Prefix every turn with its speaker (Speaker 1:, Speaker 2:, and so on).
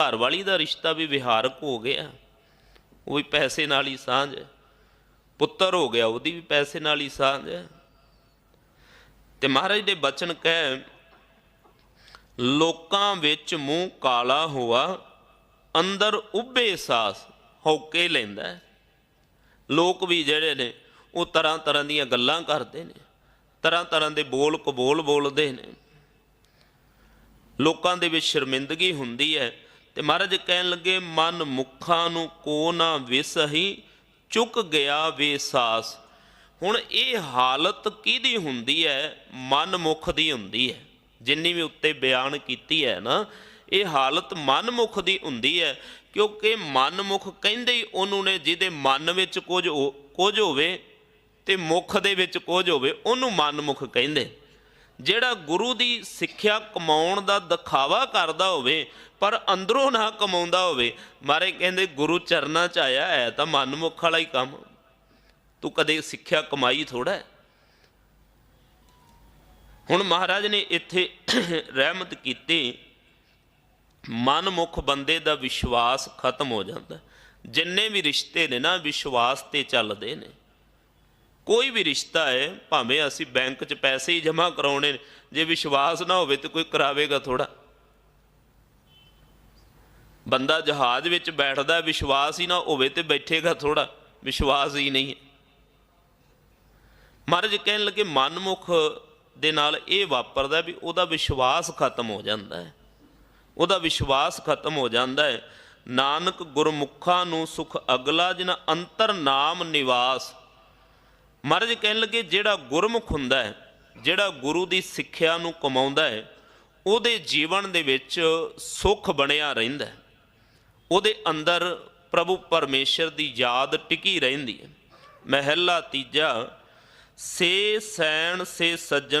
Speaker 1: ਘਰ ਵਾਲੀ ਦਾ ਰਿਸ਼ਤਾ ਵੀ ਵਿਹਾਰਕ ਹੋ ਗਿਆ। ਉਹ ਵੀ ਪੈਸੇ ਨਾਲ ਹੀ ਸਾਂਝ ਪੁੱਤਰ ਹੋ ਗਿਆ, ਉਹਦੀ ਵੀ ਪੈਸੇ ਨਾਲ ਹੀ ਸਾਂਝ ਹੈ। ਤੇ ਮਹਾਰਾਜ ਦੇ ਬਚਨ ਕਹਿ, ਲੋਕਾਂ ਵਿੱਚ ਮੂੰਹ ਕਾਲਾ ਹੋਆ, ਅੰਦਰ ਉੱਭੇ ਸਾਸ ਹੌਕੇ ਲੈਂਦਾ ਲੋਕ ਵੀ ਜਿਹੜੇ ਨੇ, ਉਹ ਤਰ੍ਹਾਂ ਤਰ੍ਹਾਂ ਦੀਆਂ ਗੱਲਾਂ ਕਰਦੇ ਨੇ। ਤਰ੍ਹਾਂ ਤਰ੍ਹਾਂ ਦੇ ਬੋਲ ਕਬੋਲ ਬੋਲਦੇ ਨੇ। ਲੋਕਾਂ ਦੇ ਵਿੱਚ ਸ਼ਰਮਿੰਦਗੀ ਹੁੰਦੀ ਹੈ। ਤੇ ਮਹਾਰਾਜ ਕਹਿਣ ਲੱਗੇ, ਮਨ ਮੁਖਾਂ ਨੂੰ ਕੋ ਨਾ ਵਿਸਹੀ, ਚੁੱਕ ਗਿਆ ਵੇਸਾਸ ਹੁਣ ਇਹ ਹਾਲਤ ਕਿਹਦੀ ਹੁੰਦੀ ਹੈ? ਮਨ ਮੁਖ ਦੀ ਹੁੰਦੀ ਹੈ। ਜਿੰਨੀ ਵੀ ਉੱਤੇ ਬਿਆਨ ਕੀਤੀ ਹੈ ਨਾ, ਇਹ ਹਾਲਤ ਮਨ ਮੁਖ ਦੀ ਹੁੰਦੀ ਹੈ, ਕਿਉਂਕਿ ਮਨ ਮੁਖ ਕਹਿੰਦੇ ਹੀ ਉਹਨੂੰ ਨੇ, ਜਿਹਦੇ ਮਨ ਵਿੱਚ ਕੁਝ ਹੋ- ਕੁਝ ਹੋਵੇ ਤੇ ਮੁਖ ਦੇ ਵਿੱਚ ਕੁਝ ਹੋਵੇ, ਉਹਨੂੰ ਮਨ ਮੁਖ ਕਹਿੰਦੇ। ਜਿਹੜਾ ਗੁਰੂ ਦੀ ਸਿੱਖਿਆ ਕਮਾਉਣ ਦਾ ਦਿਖਾਵਾ ਕਰਦਾ ਹੋਵੇ, ਪਰ ਅੰਦਰੋਂ ਨਾ ਕਮਾਉਂਦਾ ਹੋਵੇ, ਮਾਰੇ ਕਹਿੰਦੇ ਗੁਰੂ ਚਰਨਾਂ ਚ ਆਇਆ ਹੈ, ਤਾਂ ਮਨਮੁਖ ਵਾਲਾ ਹੀ ਕੰਮ। ਤੂੰ ਕਦੇ ਸਿੱਖਿਆ ਕਮਾਈ ਥੋੜਾ ਹੈ? ਹੁਣ ਮਹਾਰਾਜ ਨੇ ਇੱਥੇ ਰਹਿਮਤ ਕੀਤੀ ਮਨਮੁਖ ਬੰਦੇ ਦਾ ਵਿਸ਼ਵਾਸ ਖਤਮ ਹੋ ਜਾਂਦਾ। ਜਿੰਨੇ ਵੀ ਰਿਸ਼ਤੇ ਨੇ ਨਾ, ਵਿਸ਼ਵਾਸ ਤੇ ਚੱਲਦੇ ਨੇ। ਕੋਈ ਵੀ ਰਿਸ਼ਤਾ ਹੈ, ਭਾਵੇਂ ਅਸੀਂ ਬੈਂਕ 'ਚ ਪੈਸੇ ਹੀ ਜਮ੍ਹਾਂ ਕਰਾਉਣੇ ਜੇ ਵਿਸ਼ਵਾਸ ਨਾ ਹੋਵੇ ਤੇ ਕੋਈ ਕਰਾਵੇਗਾ ਥੋੜਾ ਬੰਦਾ ਜਹਾਜ਼ ਵਿੱਚ ਬੈਠਦਾ, ਵਿਸ਼ਵਾਸ ਹੀ ਨਾ ਹੋਵੇ ਤੇ ਬੈਠੇਗਾ ਥੋੜਾ ਵਿਸ਼ਵਾਸ ਹੀ ਨਹੀਂ ਹੈ। ਮਹਾਰਾਜ ਕਹਿਣ ਲੱਗੇ, ਮਨਮੁਖ ਦੇ ਨਾਲ ਇਹ ਵਾਪਰਦਾ ਵੀ ਉਹਦਾ ਵਿਸ਼ਵਾਸ ਖਤਮ ਹੋ ਜਾਂਦਾ ਹੈ। ਉਹਦਾ ਵਿਸ਼ਵਾਸ ਖਤਮ ਹੋ ਜਾਂਦਾ ਹੈ। ਨਾਨਕ ਗੁਰਮੁਖਾਂ ਨੂੰ ਸੁਖ ਅਗਲਾ ਜਿਨ ਅੰਤਰ ਨਾਮ ਨਿਵਾਸ ਮਹਾਰਾਜ ਕਹਿਣ ਲੱਗੇ, ਜਿਹੜਾ ਗੁਰਮੁਖ ਹੁੰਦਾ ਹੈ, ਜਿਹੜਾ ਗੁਰੂ ਦੀ ਸਿੱਖਿਆ ਨੂੰ ਕਮਾਉਂਦਾ ਹੈ, ਉਹਦੇ ਜੀਵਨ ਦੇ ਵਿੱਚ ਸੁਖ ਬਣਿਆ ਰਹਿੰਦਾ ਹੈ। ਉਹਦੇ ਅੰਦਰ ਪ੍ਰਭੂ ਪਰਮੇਸ਼ਰ ਦੀ ਯਾਦ ਟਿਕੀ ਰਹਿੰਦੀ ਹੈ। ਮਹਿਲਾ ਤੀਜਾ, ਸੇ ਸੈਣ ਸੇ ਸੱਜਣ